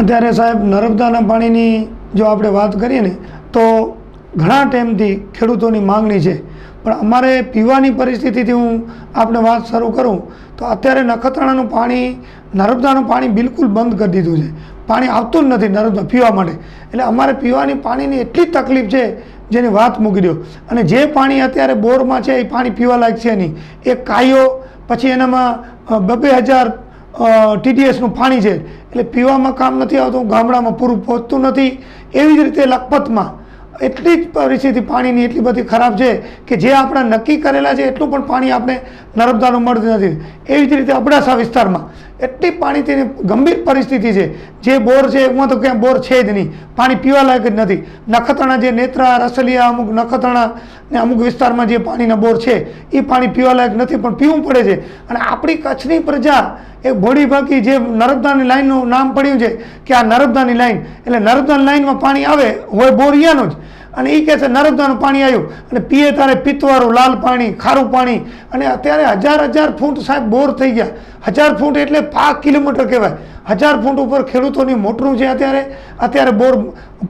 અત્યારે સાહેબ નર્મદાના પાણીની જો આપણે વાત કરીએ ને તો ઘણા ટાઈમથી ખેડૂતોની માંગણી છે. પણ અમારે પીવાની પરિસ્થિતિથી હું આપણે વાત શરૂ કરું તો અત્યારે નખત્રાણાનું પાણી નર્મદાનું પાણી બિલકુલ બંધ કરી દીધું છે. પાણી આવતું જ નથી નર્મદા પીવા માટે. એટલે અમારે પીવાની પાણીની એટલી તકલીફ છે જેની વાત મૂકી દો અને જે પાણી અત્યારે બોરમાં છે એ પાણી પીવા લાયક છે નહીં. એ કાયો પછી એનામાં અ, બે બે હજાર ટીડીએસનું પાણી છે. એટલે પીવામાં કામ નથી આવતું, ગામડામાં પૂરું પહોંચતું નથી. એવી જ રીતે લખપતમાં એટલી જ પરિસ્થિતિ પાણીની એટલી બધી ખરાબ છે કે જે આપણા નક્કી કરેલા છે, એટલું પણ પાણી આપણે નર્મદાનું મળતું નથી. એવી જ રીતે અબડાસા વિસ્તારમાં એટલી પાણી તેની ગંભીર પરિસ્થિતિ છે. જે બોર છે, એમાં તો ક્યાં બોર છે જ નહીં. પાણી પીવા લાયક જ નથી. નખત્રાણા જે નેત્રા, રસલિયા, અમુક નખત્રાણા ને અમુક વિસ્તારમાં જે પાણીના બોર છે એ પાણી પીવા લાયક નથી, પણ પીવું પડે છે. અને આપણી કચ્છની પ્રજા એ ભોળી બાકી જે નર્મદાની લાઇનનું નામ પડ્યું છે, કે આ નર્મદાની લાઇન એટલે નર્મદાની લાઇનમાં પાણી આવે, હોય બોર અહીંયાનું જ. અને એ કહે છે, નર્મદાનું પાણી આવ્યું અને પીએ તારે પિત્તવાળું, લાલ પાણી, ખારું પાણી. અને અત્યારે હજાર હજાર ફૂટ સાહેબ બોર થઈ ગયા. હજાર ફૂટ એટલે પાંચ કિલોમીટર કહેવાય. હજાર ફૂટ ઉપર ખેડૂતોની મોટરું છે અત્યારે. અત્યારે બોર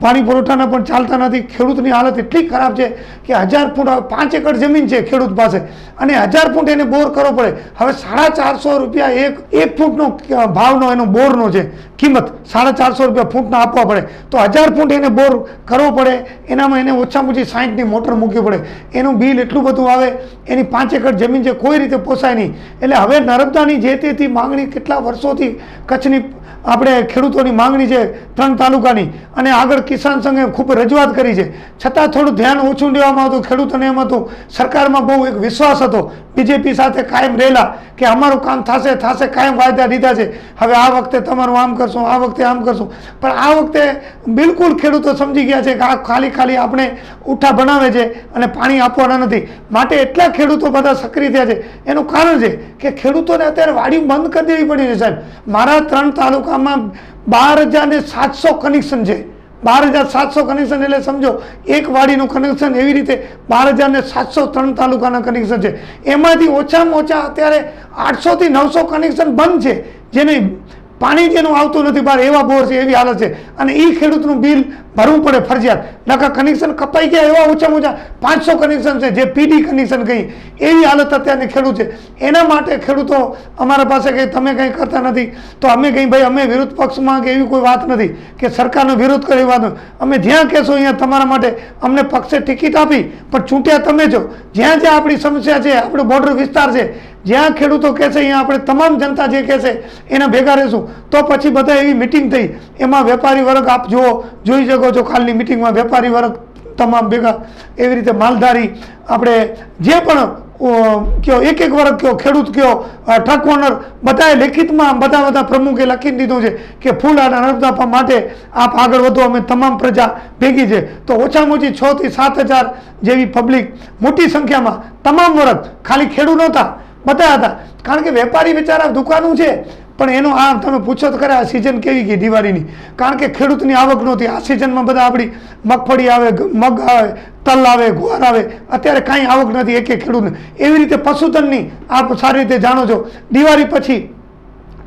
પાણી પુરવઠાના પણ ચાલતા નથી. ખેડૂતની હાલત એટલી ખરાબ છે કે હજાર ફૂટ, પાંચ એકર જમીન છે ખેડૂત પાસે. અને હજાર ફૂટ એને બોર કરવો પડે. હવે સાડા ચારસો રૂપિયા એક એક ફૂટનો ભાવનો એનો બોરનો છે. કિંમત સાડા ચારસો રૂપિયા ફૂટના આપવા પડે. તો હજાર ફૂટ એને બોર કરવો પડે. એનામાં એને ઓછામાં ઓછી સાઠની મોટર મૂકવી પડે. એનું બિલ એટલું બધું આવે. એની પાંચ એકર જમીન છે, કોઈ રીતે પોસાય નહીં. એટલે હવે નર્મદાની જે તેથી માંગણી કેટલા વર્ષોથી કચ્છની આપણે ખેડૂતોની માંગણી છે ત્રણ તાલુકાની અને આગળ કિસાન સંઘે ખૂબ રજૂઆત કરી છે. છતાં થોડું ધ્યાન ઓછું દેવામાં આવતું ખેડૂતોને એમ હતું, સરકારમાં બહુ એક વિશ્વાસ હતો બીજેપી સાથે કાયમ રહેલા કે અમારું કામ થશે થશે કાયમ વાયદા દીધા છે. હવે આ વખતે તમારું આમ કરશું, આ વખતે આમ કરશું. પણ આ વખતે બિલકુલ ખેડૂતો સમજી ગયા છે કે આ ખાલી ખાલી આપણે ઉઠા બનાવે છે અને પાણી આપવાના નથી. માટે એટલા ખેડૂતો બધા સક્રિય થયા છે. એનું કારણ છે કે ખેડૂતોને અત્યારે વાડી બંધ કરી દેવી પડી છે સાહેબ. મારા ત્રણ તાલુકામાં બાર હજાર ને સાતસો કનેક્શન છે. બાર હજાર સાતસો કનેક્શન એટલે સમજો, એક વાડીનું કનેક્શન એવી રીતે બાર હજાર ને સાતસો ત્રણ તાલુકાના કનેક્શન છે. એમાંથી ઓછામાં ઓછા અત્યારે આઠસોથી નવસો કનેક્શન બંધ છે. જેને પાણી જેનું આવતું નથી બહાર એવા બોર છે, એવી હાલત છે. અને એ ખેડૂતનું બિલ ભરવું પડે ફરજિયાત. નકા કનેક્શન કપાઈ ગયા એવા ઓછામાં ઓછા પાંચસો કનેક્શન છે, જે પીડી કનેક્શન કહી એવી હાલત અત્યારની ખેડૂત છે. એના માટે ખેડૂતો અમારા પાસે કંઈ તમે કંઈ કરતા નથી, તો અમે કંઈ ભાઈ, અમે વિરોધ પક્ષમાં કે એવી કોઈ વાત નથી કે સરકારનો વિરોધ કરે વાત અમે જ્યાં કહેશો અહીંયા તમારા માટે અમને પક્ષે ટિકિટ આપી, પણ ચૂંટ્યા તમે છો જ્યાં જ્યાં આપણી સમસ્યા છે, આપણો બોર્ડર વિસ્તાર છે, જ્યાં ખેડૂતો કહેશે, અહીંયા આપણે તમામ જનતા જે કહેશે, એના ભેગા રહેશું. તો પછી બધા એવી મિટિંગ થઈ. એમાં વેપારી વર્ગ, આપ જુઓ, જોઈ શકો. છો કાલની મિટિંગમાં વેપારી વર્ગ તમામ ભેગા એવી રીતે માલધારી આપણે જે પણ કયો એક એક વર્ગ કયો, ખેડૂત કયો ટ્રક ઓનર બધાએ લેખિતમાં બધા બધા પ્રમુખે લખી દીધું છે કે ફૂલ અને નર્મદા માટે આપ આગળ વધો, અમે તમામ પ્રજા ભેગી છે. તો ઓછામાં ઓછી છ થી સાત હજાર જેવી પબ્લિક મોટી સંખ્યામાં તમામ વર્ગ ખાલી ખેડૂત નહોતા, બધા હતા. કારણ કે વેપારી બિચારા દુકાનો છે પણ એનું આ તમે પૂછો તો ખરા આ સિઝન કેવી ગઈ દિવાળીની? કારણ કે ખેડૂતની આવક નહોતી આ સિઝનમાં બધા આપણી મગફળી આવે, મગ આવે, તલ આવે, ગુવાર આવે. અત્યારે કાંઈ આવક નથી એક એક ખેડૂતને. એવી રીતે પશુધનની આપ સારી રીતે જાણો છો. દિવાળી પછી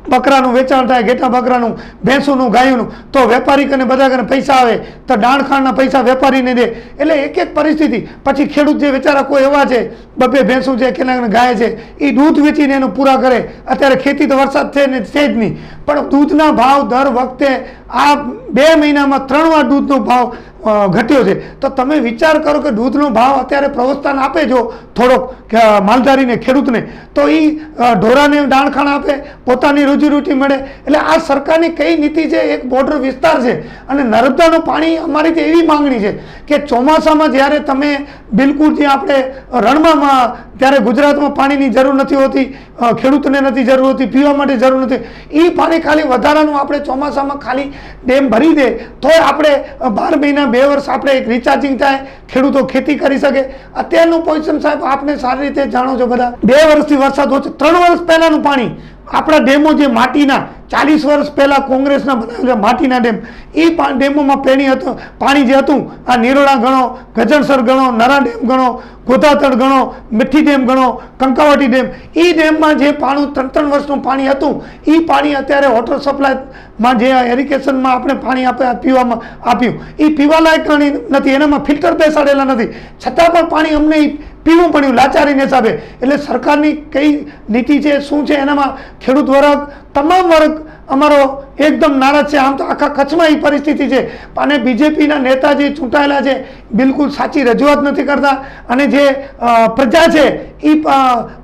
બકરાનું વેચાણ થાય, ઘેટા બકરાનું, ભેંસુનું, ગાયોનું, તો વેપારી કને બધા કને પૈસા આવે, તો દાણખાણના પૈસા વેપારીને દે. એટલે એક એક પરિસ્થિતિ. પછી ખેડૂત જે વેચારા કોઈ એવા છે, બબે ભેંસું છે કેના ગાય છે એ દૂધ વેચીને એનું પૂરા કરે. અત્યારે ખેતી તો વરસાદ છે ને છે જ નહીં. પણ દૂધના ભાવ દર વખતે આ બે મહિનામાં ત્રણ વાર દૂધનો ભાવ ઘટ્યો છે. તો તમે વિચાર કરો કે દૂધનો ભાવ અત્યારે પ્રોત્સાહન આપે જો થોડોક માલધારીને, ખેડૂતને, તો એ ઢોરાને દાણખાણ આપે, પોતાની રોજીરોટી મળે. એટલે આ સરકારની કઈ નીતિ છે? એક બોર્ડર વિસ્તાર છે. અને નર્મદાનું પાણી અમારી તો એવી માંગણી છે કે ચોમાસામાં જ્યારે તમે બિલકુલ જે આપણે રણમાં, ત્યારે ગુજરાતમાં પાણીની જરૂર નથી હોતી ખેડૂતને નથી જરૂર હોતી, પીવા માટે જરૂર નથી એ પાણી ખાલી વધારાનું આપણે ચોમાસામાં ખાલી ડેમ ભરી દે, તોય આપણે બાર મહિના બે વર્ષ આપણે એક રિચાર્જિંગ થાય, ખેડૂતો ખેતી કરી શકે. અત્યારનું પોઝિશન સાહેબ આપને સારી રીતે જાણો છો બધા. બે વર્ષથી વરસાદ ઓછો ત્રણ વર્ષ પહેલાંનું પાણી આપણા ડેમો જે માટીના ચાલીસ વર્ષ પહેલાં કોંગ્રેસના બનાવેલા માટીના ડેમ, એ ડેમોમાં પાણી હતું, પાણી જે હતું, આ નિરોડા ગણો ગજણસર ગણો, નરા ડેમ ગણો ગોધાતળ ગણો, મીઠી ડેમ ગણો, કંકાવટી ડેમ, એ ડેમમાં જે પાણું ત્રણ ત્રણ વર્ષનું પાણી હતું, એ પાણી અત્યારે વોટર સપ્લાયમાં જે એરિગેશનમાં આપણે પાણી આપે પીવામાં આપ્યું. એ પીવાલાયક નથી, એનામાં ફિલ્ટર બેસાડેલા નથી. છતાં પણ પાણી અમને પીવું પડ્યું લાચારીને હિસાબે. એટલે સરકારની કઈ નીતિ છે શું છે એનામાં ખેડૂત વર્ગ તમામ વર્ગ અમારો એકદમ નારાજ છે. આમ તો આખા કચ્છમાં એ પરિસ્થિતિ છે. અને બીજેપીના નેતા જે ચૂંટાયેલા છે. બિલકુલ સાચી રજૂઆત નથી કરતા. અને જે પ્રજા છે એ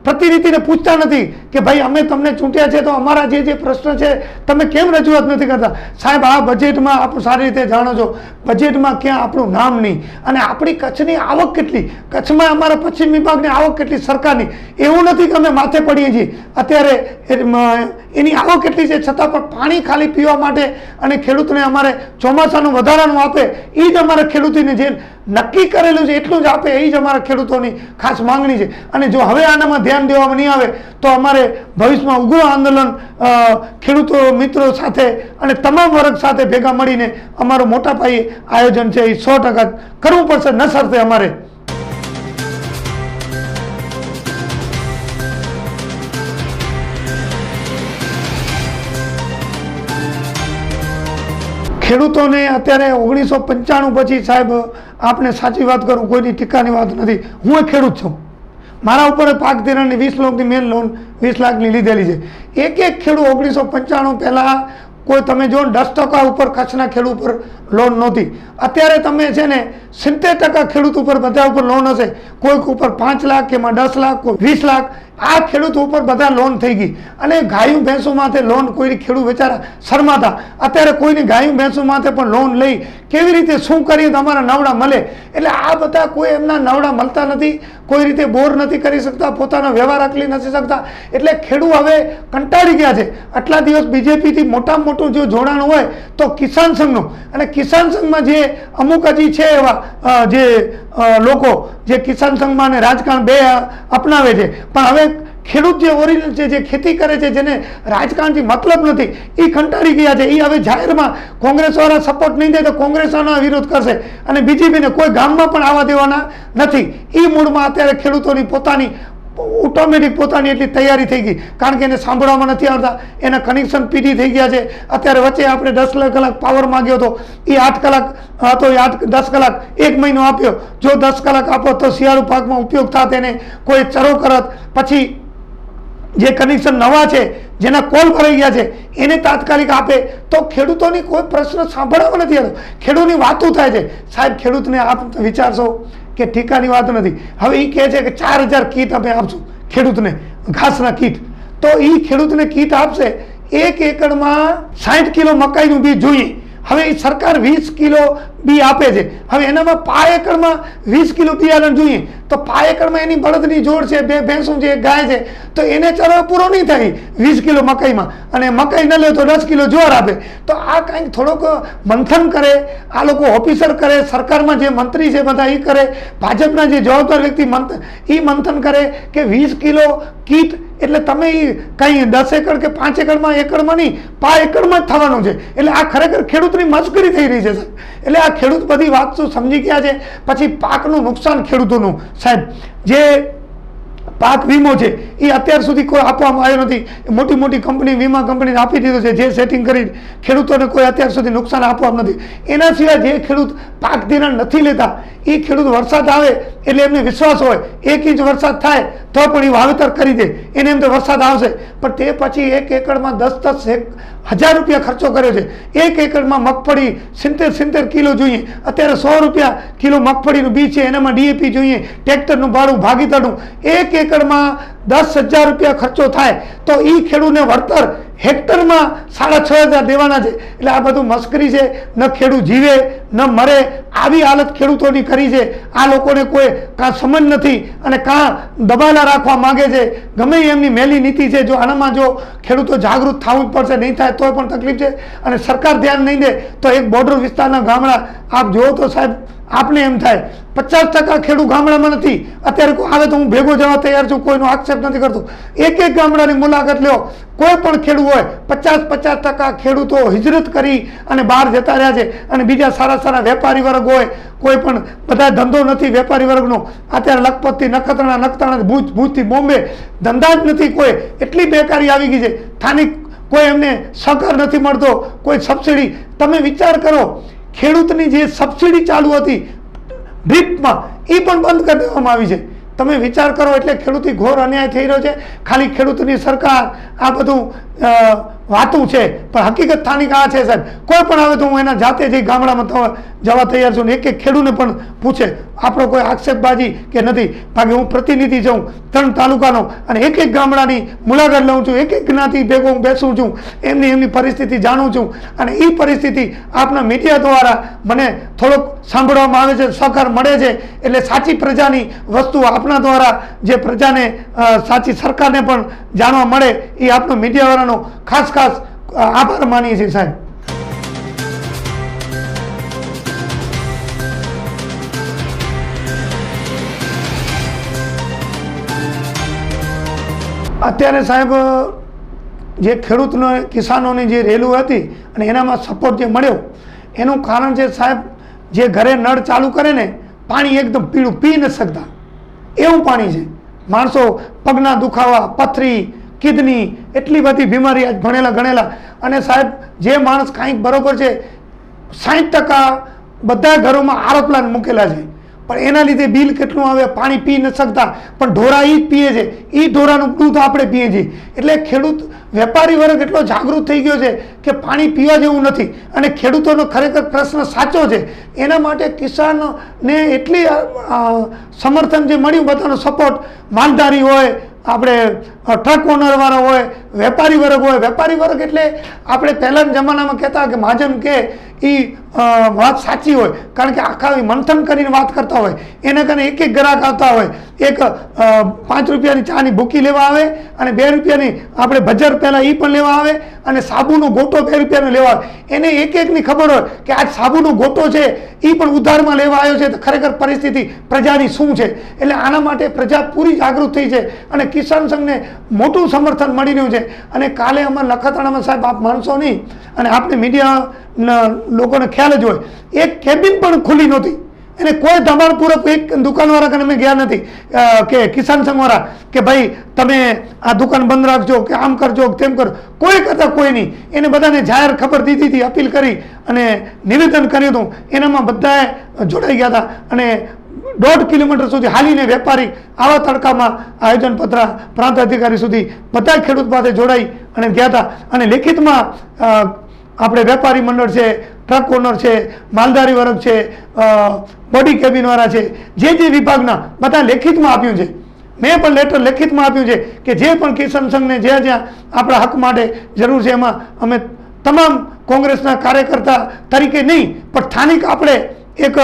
પ્રતિનિધિને પૂછતા નથી કે ભાઈ અમે તમને ચૂંટ્યા છે તો અમારા જે જે પ્રશ્ન છે, તમે કેમ રજૂઆત નથી કરતા? સાહેબ, આ બજેટમાં આપ સારી રીતે જાણો છો. બજેટમાં ક્યાં આપણું નામ નહીં. અને આપણી કચ્છની આવક કેટલી? કચ્છમાં અમારા પશ્ચિમ વિભાગની આવક કેટલી સરકારની? એવું નથી કે અમે માથે પડીએ છીએ. અત્યારે એની આવક કેટલી છે? છતાં પણ પાણી ખાલી પીવા માટે અને ખેડૂતને અમારે ચોમાસાનું વધારાનું આપે એ જ અમારા ખેડૂતોને જે નક્કી કરેલું છે, એટલું જ આપે એ જ અમારા ખેડૂતોની ખાસ માંગણી છે. અને જો હવે આનામાં ધ્યાન દેવામાં નહીં આવે, તો અમારે ભવિષ્યમાં ઉગ્ર આંદોલન ખેડૂતો મિત્રો સાથે અને તમામ વર્ગ સાથે ભેગા મળીને અમારું મોટા પાયે આયોજન છે એ સો કરવું પડશે, ન અમારે. ખેડૂતોને અત્યારે ઓગણીસો પંચાણું પછી સાહેબ આપણે સાચી વાત કરું, કોઈની ટીકાની વાત નથી. હું એ ખેડૂત છું. મારા ઉપર પાક ધિરાણની વીસ લાખની મેન લોન વીસ લાખની લીધેલી છે. એક એક ખેડૂત ઓગણીસો પંચાણું પહેલાં કોઈ તમે જો દસ ટકા ઉપર કચ્છના ખેડૂત ઉપર લોન નહોતી. અત્યારે તમે છે ને સિત્તેર ટકા ખેડૂત ઉપર બધા ઉપર લોન હશે. કોઈક ઉપર પાંચ લાખ કે એમાં દસ લાખ, કોઈ વીસ લાખ, આ ખેડૂત ઉપર બધા લોન થઈ ગઈ. અને ગાયું ભેંસો માથે લોન કોઈ ખેડૂત બિચારા શરમાતા. અત્યારે કોઈની ગાયું ભેંસો માથે પણ લોન લઈ કેવી રીતે શું કરીએ તો અમારા નવડા મળે? એટલે આ બધા કોઈ એમના નવડા મળતા નથી. કોઈ રીતે બોર નથી કરી શકતા, પોતાનો વ્યવહાર આકલી નથી શકતા. એટલે ખેડૂત હવે કંટાળી ગયા છે. આટલા દિવસ બીજેપીથી મોટામાં મોટું જો જોડાણ હોય તો કિસાન સંઘનું. અને કિસાન સંઘમાં જે અમુક હજી છે એવા જે લોકો, જે કિસાન સંઘમાં રાજકારણ બે અપનાવે છે. પણ હવે ખેડૂત જે ઓરિજિનલ છે, જે ખેતી કરે છે, જેને રાજકારણથી મતલબ નથી એ કંટાળી ગયા છે. એ હવે જાહેરમાં કોંગ્રેસવાળા સપોર્ટ નહીં દે તો કોંગ્રેસવાળા વિરોધ કરશે. અને બીજેપીને કોઈ ગામમાં પણ આવવા દેવાના નથી. એ મૂળમાં અત્યારે ખેડૂતોની પોતાની ઓટોમેટિક પોતાની એટલી તૈયારી થઈ ગઈ. કારણ કે એને સાંભળવામાં નથી આવતા. એના કનેક્શન પીડી થઈ ગયા છે. અત્યારે વચ્ચે આપણે દસ કલાક પાવર માંગ્યો હતો. એ આઠ કલાક હતો એ આઠ, દસ કલાક, એક મહિનો આપ્યો. જો દસ કલાક આપો તો શિયાળુ પાકમાં ઉપયોગ થાત એને કોઈ ચરો કરત. પછી જે કનેક્શન નવા છે, જેના કોલ ભરાઈ ગયા છે, એને તાત્કાલિક આપે. તો ખેડૂતોની કોઈ પ્રશ્ન સાંભળવામાં નથી આવતો. ખેડૂતની વાતો થાય છે. સાહેબ, ખેડૂતને આપ વિચારશો. કે ઠીકાની વાત નથી. હવે એ કહે છે કે ચાર હજાર કીટ અમે આપશું ખેડૂતને, ઘાસના કીટ. તો એ ખેડૂતને કીટ આપશે. એક એકડમાં સાઠ કિલો મકાઈનું બીજ જોઈએ. હવે એ સરકાર વીસ કિલો બી આપે છે. હવે એનામાં પા એકડમાં વીસ કિલો બિયારણ જોઈએ. તો પા એકરમાં એની બળદની જોડ છે, બે ભેંસું છે ગાય છે. તો એને ચરવા પૂરો નહીં થાય વીસ કિલો મકાઈમાં. અને મકાઈ ન લે તો દસ કિલો જોર આપે. તો આ કાંઈક થોડોક મંથન કરે, આ લોકો ઓફિસર કરે, સરકારમાં જે મંત્રી છે બધા એ કરે, ભાજપના જે જવાબદાર વ્યક્તિ મંથ એ મંથન કરે કે વીસ કિલો કીટ એટલે તમે કંઈ દસ એકર કે પાંચ એકરમાં એકરમાં નહીં પા એકરમાં જ થવાનું છે. એટલે આ ખરેખર ખેડૂતની મશ્કરી થઈ રહી છે, સાહેબ. એટલે આ ખેડૂત બધી વાત શું સમજી ગયા છે, પછી પાકનું નુકસાન ખેડૂતોનું. સાહેબ, જે પાક વીમો છે, એ અત્યાર સુધી કોઈ આપવામાં આવ્યો નથી. મોટી મોટી કંપની વીમા કંપનીને આપી દીધો છે, જે સેટિંગ કરી ખેડૂતોને કોઈ અત્યાર સુધી નુકસાન આપવામાં નથી. એના સિવાય જે ખેડૂત પાક ધિરાણ નથી લેતા, એ ખેડૂત વરસાદ આવે એટલે એમને વિશ્વાસ હોય, એક ઇંચ વરસાદ થાય તો પણ એ વાવેતર કરી દે, એને એમ તો વરસાદ આવશે. પણ તે પછી એક એકડમાં દસ દસ હજાર રૂપિયા ખર્ચો કર્યો છે. એક એકડમાં મગફળી સિત્તેર સિત્તેર કિલો જોઈએ. અત્યારે સો રૂપિયા કિલો મગફળીનું બીજ છે, એનામાં ડીએપી જોઈએ, ટ્રેક્ટરનું ભાડું ભાગીદારનું એક એકડમાં દસ હજાર રૂપિયા ખર્ચો થાય તો એ ખેડૂતને વળતર હેક્ટરમાં સાડા છ હજાર દેવાના છે. એટલે આ બધું મસ્કરી છે, ન ખેડૂત જીવે, ન મરે, આવી હાલત ખેડૂતોની કરી છે. આ લોકોને કોઈ કાં સમજ નથી અને કાં દબાયેલા રાખવા માંગે છે. ગમે એમની મેલી નીતિ છે, જો આનામાં જો ખેડૂતો જાગૃત થવું જ પડશે, નહીં થાય તો પણ તકલીફ છે. અને સરકાર ધ્યાન નહીં દે તો એક બોર્ડર વિસ્તારના ગામડા, આપ જુઓ તો સાહેબ આપને એમ થાય, પચાસ ટકા ખેડૂત ગામડામાં નથી. અત્યારે કોઈ આવે તો હું ભેગો જવા તૈયાર છું, કોઈનો આક્ષેપ નથી કરતો. એક એક ગામડાની મુલાકાત લ્યો. કોઈ પણ ખેડૂત હોય, પચાસ પચાસ ટકા ખેડૂતો હિજરત કરી અને બહાર જતા રહ્યા છે. અને બીજા સારા સારા વેપારી વર્ગ હોય, કોઈ પણ બધા ધંધો નથી વેપારી વર્ગનો. અત્યારે લખપતથી નખત્રાણા નખત્રાણા, ભૂજ, ભૂજથી બોમ્બે. ધંધા જ નથી કોઈ. એટલી બેકારી આવી ગઈ છે. સ્થાનિક કોઈ એમને સહકાર નથી મળતો, કોઈ સબસિડી. તમે વિચાર કરો ખેડૂતની જે સબસિડી ચાલુ હતી ડ્રીપમાં એ પણ બંધ કરી દેવામાં આવી છે. તમે વિચાર કરો એટલે ખેડૂતી ઘોર અન્યાય થઈ રહ્યો છે. ખાલી ખેડૂતની સરકાર આ બધું વાતું છે, પણ હકીકત સ્થાનિક આ છે સાહેબ. કોઈ પણ આવે તો હું એના જાતે જઈ ગામડામાં જવા તૈયાર છું ને એક એક ખેડૂને પણ પૂછે. આપણો કોઈ આક્ષેપબાજી કે નથી. બાકી હું પ્રતિનિધિ જઉં ત્રણ તાલુકાનો અને એક એક ગામડાની મુલાકાત લઉં છું. એક એક જ્ઞાતિ ભેગો હું બેસું છું. એમની એમની પરિસ્થિતિ જાણું છું. અને એ પરિસ્થિતિ આપના મીડિયા દ્વારા મને થોડોક સાંભળવામાં આવે છે, સહકાર મળે છે. એટલે સાચી પ્રજાની વસ્તુ આપણા દ્વારા જે પ્રજાને સાચી સરકારને પણ જાણવા મળે એ આપણો મીડિયાવાળાનો ખાસ ખાસ અ, આભાર માનીએ છીએ સાહેબ. અત્યારે સાહેબ જે ખેડૂતનો કિસાનોની જે રેલું હતી અને એનામાં સપોર્ટ જે મળ્યો એનું કારણ છે સાહેબ જે ઘરે નળ ચાલુ કરે ને પાણી એકદમ પીળું પી ન શકતા. એવું પાણી છે. માણસો પગના દુખાવા પથરી કિડની, એટલી બધી બીમારી આજ ભણેલા ગણેલા. અને સાહેબ, જે માણસ કાંઈક બરોબર છે સાઠ ટકા બધા ઘરોમાં આરો પ્લાન મૂકેલા છે. પણ એના લીધે બિલ કેટલું આવે? પાણી પી ન શકતા. પણ ઢોરા એ જ પીએ છે. એ ઢોરાનું દૂધ આપણે પીએ છીએ. એટલે ખેડૂત, વેપારી વર્ગ એટલો જાગૃત થઈ ગયો છે કે પાણી પીવા જેવું નથી. અને ખેડૂતોનો ખરેખર પ્રશ્ન સાચો છે. એના માટે કિસાનને એટલી સમર્થન જે મળ્યું, બધાનો સપોર્ટ. માલધારી હોય આપણે ટ્રક ઓનરવાળા હોય, વેપારી વર્ગ હોય, વેપારી વર્ગ એટલે આપણે પહેલાંના જમાનામાં કહેતા કે મહાજન કે એ વાત સાચી હોય, કારણ કે આખા મંથન કરીને વાત કરતા હોય. એને કારણે એક એક ગ્રાહક આવતા હોય. એક પાંચ રૂપિયાની ચાની ભૂકી લેવા આવે અને બે રૂપિયાની આપણે બજાર પહેલાં એ પણ લેવા આવે અને સાબુનો ગોટો બે રૂપિયાનો લેવા આવે. એને એક એકની ખબર હોય કે આજ સાબુનો ગોટો છે એ પણ ઉધારમાં લેવા આવ્યો છે, તો ખરેખર પરિસ્થિતિ પ્રજાની શું છે? એટલે આના માટે પ્રજા પૂરી જાગૃત થઈ છે અને કિસાન સંઘને મોટું સમર્થન મળી રહ્યું છે. અને કાલે અમારા નખત્રાણામાં સાહેબ આપ માણસો નહીં, અને આપણે મીડિયાના લોકોને ખ્યાલ જ હોય, એક કેબિન પણ ખુલ્લી નહોતી. એને કોઈ દબાણપૂર્વક એક દુકાનવાળા કને અમે ગયા નથી. કે કિસાન સંઘવાળા, કે ભાઈ તમે આ દુકાન બંધ રાખજો, કે આમ કરજો તેમ કરો. કોઈ કરતા કોઈ નહીં. એને બધાને જાહેર ખબર દીધી હતી, અપીલ કરી અને નિવેદન કર્યું હતું. એનામાં બધાએ જોડાઈ ગયા હતા. અને દોઢ કિલોમીટર સુધી હાલીને વેપારી આવા તડકામાં આયોજન પત્ર પ્રાંત અધિકારી સુધી બધા ખેડૂત પાસે જોડાઈ અને ગયા હતા. અને લેખિતમાં આપણે વેપારી મંડળ છે, ટ્રક ઓનર છે, માલધારી વર્ગ છે બોડી કેબિનવાળા છે, જે જે વિભાગના બધા લેખિતમાં આપ્યું છે. મેં પણ લેટર લેખિતમાં આપ્યું છે કે જે પણ કિસાન સંઘને જ્યાં જ્યાં આપણા હક માટે જરૂર છે એમાં અમે તમામ કોંગ્રેસના કાર્યકર્તા તરીકે નહીં, પણ સ્થાનિક આપણે એક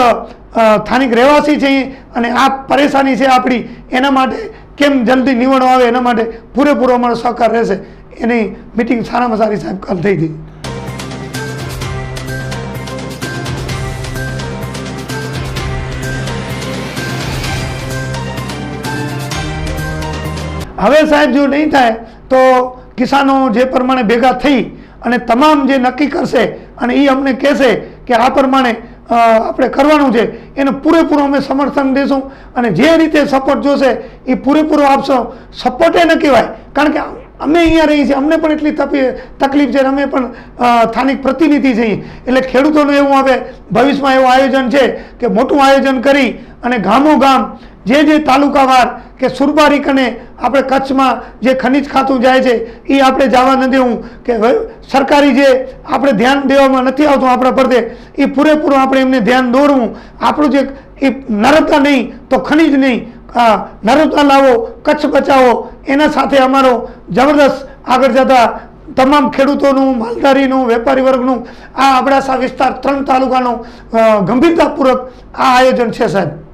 સ્થાનિક રહેવાસી છીએ અને આ પરેશાની છે આપણી, એના માટે કેમ જલ્દી નિવડો આવે એના માટે પૂરેપૂરો અમારો સહકાર રહેશે. એની મિટિંગ સારામાં સારી સાહેબ કાલ થઈ હતી હવે સાહેબ જો નહીં થાય તો કિસાનો જે પ્રમાણે ભેગા થઈ અને તમામ જે નક્કી કરશે અને એ અમને કહેશે કે આ પ્રમાણે આપણે કરવાનું છે, એને પૂરેપૂરું અમે સમર્થન દઈશું અને જે રીતે સપોર્ટ જોશે, એ પૂરેપૂરો આપશો. સપોર્ટે ન કહેવાય, કારણ કે અમે અહીંયા રહીએ છીએ. અમને પણ એટલી તકલીફ છે અમે પણ સ્થાનિક પ્રતિનિધિ છીએ. એટલે ખેડૂતોનું એવું હવે ભવિષ્યમાં એવું આયોજન છે કે મોટું આયોજન કરી અને ગામો ગામ જે જે તાલુકાવાર કે સુરબારી કને આપણે કચ્છમાં જે ખનિજ ખાતું જાય છે, એ આપણે જવા ન દેવું કે સરકારી જે આપણે ધ્યાન દેવામાં નથી આવતું આપણા પરતે, એ પૂરેપૂરું આપણે એમને ધ્યાન દોરવું. આપણું જે, એ નરતા નહીં તો ખનિજ નહીં નર્મદા લાવો, કચ્છ બચાવો, એના સાથે અમારો જબરદસ્ત આગળ જતા તમામ ખેડૂતોનું, માલધારીનું, વેપારી વર્ગનું આ અબડાસા વિસ્તાર ત્રણ તાલુકાનું ગંભીરતાપૂર્વક આ આયોજન છે સાહેબ.